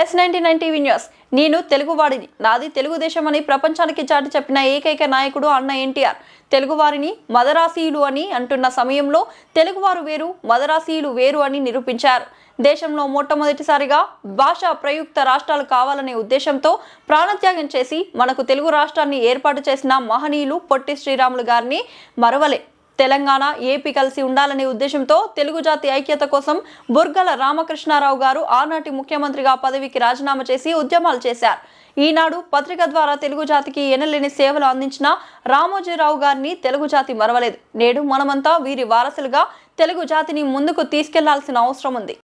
Yes ninety nine TV news. నేను తెలుగువాడిని. నాది తెలుగుదేశం అని ప్రపంచానికి చాటి చెప్పిన ఏకైక నాయకుడు అన్న ఎన్టీఆర్. తెలుగువారిని మదరాసీయులు అని అంటున్న సమయంలో తెలుగువారు వేరు మదరాసీయులు వేరు అని నిరూపించారు. దేశంలో మొట్టమొదటిసారిగా భాషా ప్రయుక్త రాష్ట్రాలు కావాలనే ఉద్దేశంతో ప్రాణత్యాగం చేసి మనకు తెలుగు రాష్ట్రాన్ని ఏర్పాటు చేసిన మహనీయులు పొట్టి శ్రీరాములు గారిని మరవలే. తెలంగాణ ఏపీ కలిసి ఉండాలనే ఉద్దేశంతో తెలుగు జాతి ఐక్యత కోసం బుర్గల రామకృష్ణారావు గారు ఆనాటి ముఖ్యమంత్రిగా పదవికి రాజీనామా చేసి ఉద్యమాలు చేశారు. ఈనాడు పత్రిక ద్వారా తెలుగు జాతికి ఎనలేని సేవలు అందించిన రామోజీరావు గారిని తెలుగు జాతి మరవలేదు. నేడు మనమంతా వీరి వారసులుగా తెలుగు జాతిని ముందుకు తీసుకెళ్ళాల్సిన అవసరం ఉంది.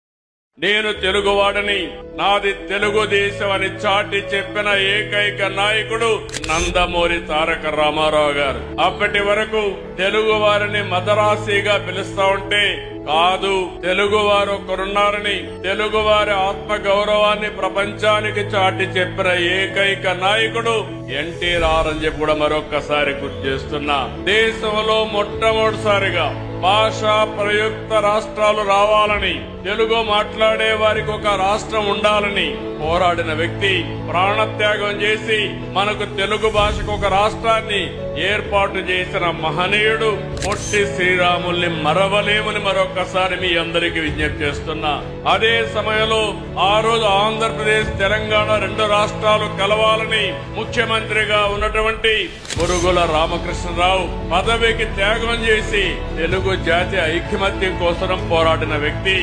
నేను తెలుగువాడని నాది తెలుగుదేశం అని చాటి చెప్పిన ఏకైక నాయకుడు నందమూరి తారక రామారావు గారు. అప్పటి వరకు తెలుగు వారిని మదరాసీగా పిలుస్తా ఉంటే కాదు తెలుగు వారు ఒకరున్నారని తెలుగు వారి ఆత్మ గౌరవాన్ని ప్రపంచానికి చాటి చెప్పిన ఏకైక నాయకుడు ఎన్టీ అని చెప్పి కూడా మరొక్కసారి గుర్తు చేస్తున్నా. దేశంలో మొట్టమొదటిసారిగా భాషా ప్రయుక్త రాష్ట్రాలు రావాలని తెలుగు మాట్లాడే వారికి ఒక రాష్ట్రం ఉండాలని పోరాడిన వ్యక్తి ప్రాణత్యాగం చేసి మనకు తెలుగు భాషకు ఒక రాష్ట్రాన్ని ఏర్పాటు చేసిన మహనీయుడు పొట్టి శ్రీరాముల్ని మరవలేమని మరొకసారి మీ అందరికీ విజ్ఞప్తి చేస్తున్నా. అదే సమయంలో ఆ రోజు ఆంధ్రప్రదేశ్ తెలంగాణ రెండు రాష్ట్రాలు కలవాలని ముఖ్యమంత్రిగా ఉన్నటువంటి మురుగుల రామకృష్ణరావు పదవికి త్యాగం చేసి తెలుగు జాతి ఐక్యమత్యం కోసం పోరాడిన వ్యక్తి.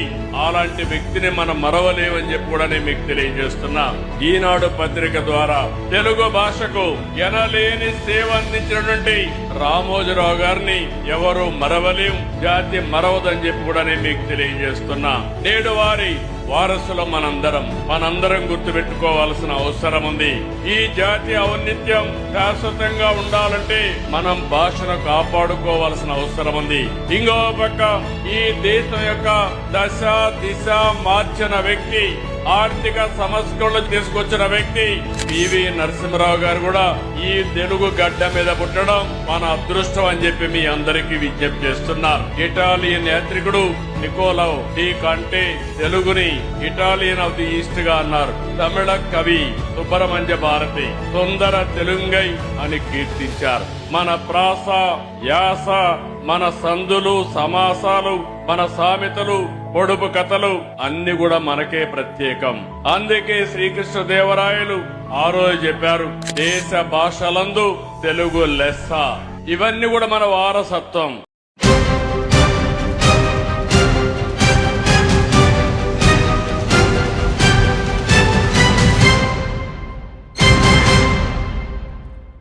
అలాంటి వ్యక్తిని మనం మరవలేమని చెప్పి కూడా నేను మీకు తెలియజేస్తున్నా. ఈనాడు పత్రిక ద్వారా తెలుగు భాషకు ఎనలేని సేవ అందించినటువంటి రామోజీరావు గారిని ఎవరు మరవలేం జాతి మరవదని చెప్పి కూడా నేను మీకు తెలియజేస్తున్నా. నేడు వారి వారసుల మనందరం మనందరం గుర్తుపెట్టుకోవాల్సిన అవసరం ఉంది. ఈ జాతి ఔన్నిత్యం శాశ్వతంగా ఉండాలంటే మనం భాషను కాపాడుకోవాల్సిన అవసరం ఉంది. ఇంకో పక్క ఈ దేశం యొక్క దశ దిశ మార్చిన వ్యక్తి ఆర్థిక సమస్యలు తీసుకొచ్చిన వ్యక్తి పివి నరసింహరావు గారు కూడా ఈ తెలుగు గడ్డ మీద పుట్టడం మన అదృష్టం అని చెప్పి మీ అందరికీ విజ్ఞప్తి చేస్తున్నారు. ఇటాలియన్ యాత్రికుడు నికోలవ్ డి కంటే తెలుగుని ఇటాలియన్ ఆఫ్ ది ఈస్ట్గా అన్నారు. తమిళ కవి సుబ్రహ్మణ్య భారతి సుందర తెలుంగై అని కీర్తించారు. మన ప్రాస యాస మన సందులు సమాసాలు మన సామెతలు పొడుపు కథలు అన్ని కూడా మనకే ప్రత్యేకం. అందుకే శ్రీకృష్ణ దేవరాయలు ఆ రోజు చెప్పారు దేశ భాషలందు తెలుగు లెస్స. ఇవన్నీ కూడా మన వారసత్వం.